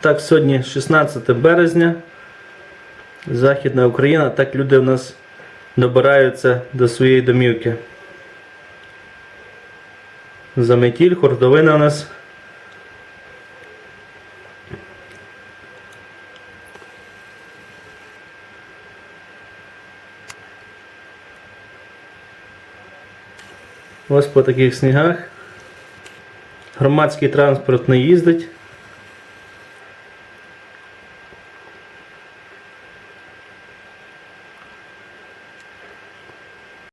Так, сьогодні 16 березня. Західна Україна. Так люди у нас добираються до своєї домівки. Заметіль, Хордовина у нас. Ось по таких снігах. Громадський транспорт не їздить.